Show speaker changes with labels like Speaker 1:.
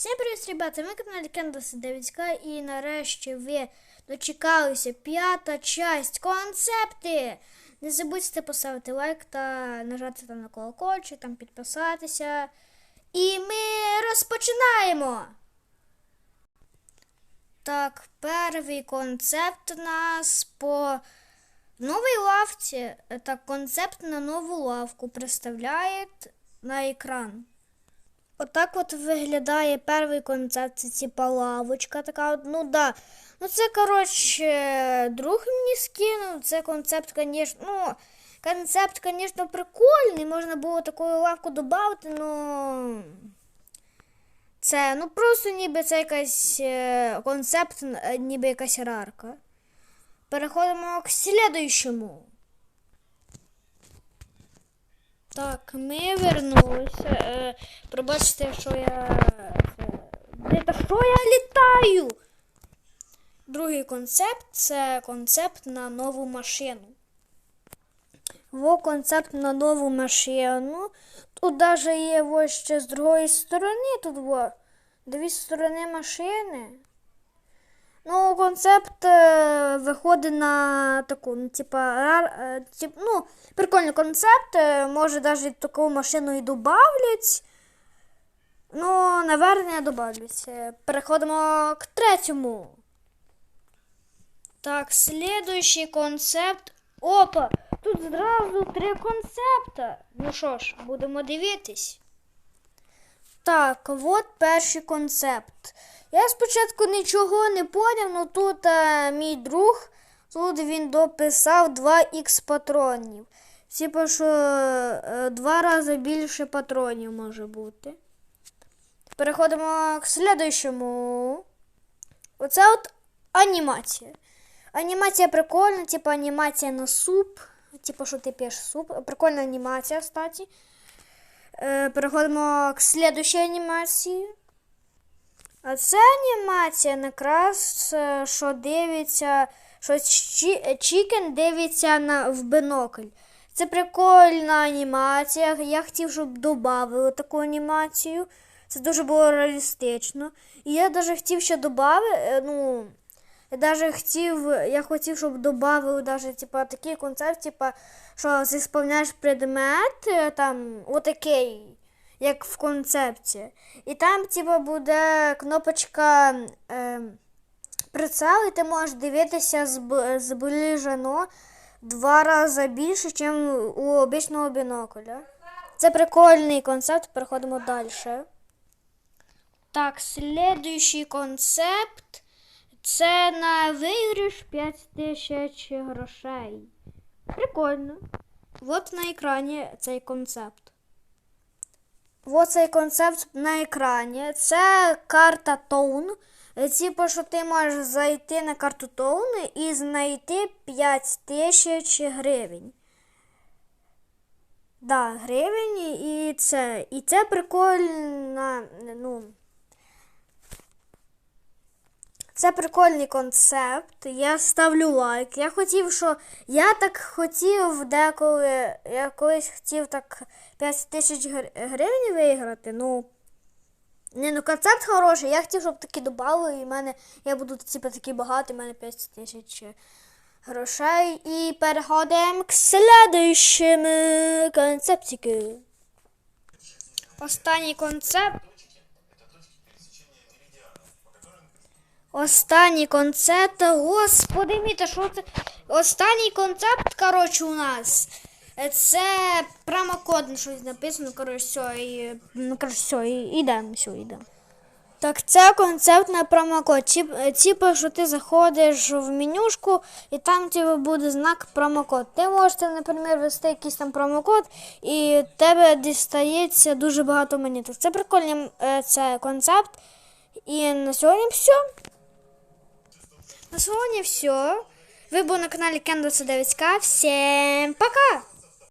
Speaker 1: Всім привіт, ребята! Ми каналі Кендас 9К і нарешті ви дочекалися п'ята часть концепти. Не забудьте поставити лайк та нажати там на колокольчик, там підписатися. І ми розпочинаємо. Так, перший концепт у нас по новій лавці. Так, концепт на нову лавку представляє на екран. Отак от виглядає перший концепт, це типа лавочка така. Ну да. Ну це, коротше, друг мені скинув. Це концепт, звісно, ну, концепт, звісно, прикольний. Можна було таку лавку додати, ну. Це, ну просто ніби це якась е, концепт, ніби якась рарка. Переходимо к слідуючому. Так, ми вернулися. Е, пробачте, що я. Де та що я літаю? Другий концепт це концепт на нову машину. Во концепт на нову машину. Тут навіть є ось ще з другої сторони. Тут во дві сторони машини. Концепт е, виходить на таку, ну, типа, рар, е, тип, ну, прикольний концепт. е, може, навіть таку машину і добавлять. Ну, наверное, добавлять. Переходимо к третьому. Так, следующий концепт. Опа! Тут зразу три концепта. Ну що ж, будемо дивитись. Так, от перший концепт. Я спочатку нічого не поняв, але тут е, мій друг, тут він дописав 2х патронів. Типа, що е, два рази більше патронів може бути. Переходимо к слідуючому. Оце от анімація. Анімація прикольна, типа анімація на суп. Типа, що ти п'єш суп. Прикольна анімація, кстати. Е, переходимо к слідуючій анімації. Це анімація якраз, е, що дивиться, що Чікен дивиться на, в бинокль. Це прикольна анімація. Я хотів, щоб додали таку анімацію. Це дуже було реалістично. І я навіть хотів ще додати, ну, я даже хотів, я хотів, щоб додали даже, типа, такий концепт, типа, що зісповняєш предмет, е, там, отакий, як в концепті. І там, типа, буде кнопочка е, прицел, і ти можеш дивитися зб- зближено два рази більше, ніж у обичного бінокля. Це прикольний концепт, переходимо далі. Так, следующий концепт. Це на виграш 5 тисяч грошей. Прикольно. От на екрані цей концепт. От цей концепт на екрані. Це карта Тоун. Типу, що ти можеш зайти на карту Town і знайти 5 тисяч гривень. Да, гривень і це. І це прикольно. Ну, це прикольний концепт. Я ставлю лайк. Я хотів, що я так хотів деколи. Я колись хотів так 5 тисяч гривень виграти. Ну. Не, ну концепт хороший. Я хотів, щоб такі додали, і в мене я буду типу, такий багатий, в мене 5 тисяч грошей. І переходимо к следующему концептику. Останній концепт. Останній концепт. Господи мій, та що це? Останній концепт, коротше, у нас. Е, Це промокод на щось написано. Коротше, все, і, ну, коротше, все, і йдемо, все, йдемо. Так, це концепт на промокод. Тип- Типу, що ти заходиш в менюшку, і там тебе буде знак промокод. Ти можеш, наприклад, ввести якийсь там промокод, і тебе дістається дуже багато монеток. Це прикольний е, це концепт. І на сьогодні все. На сегодня все. Вы были на канале Кендоса 9К. Всем пока!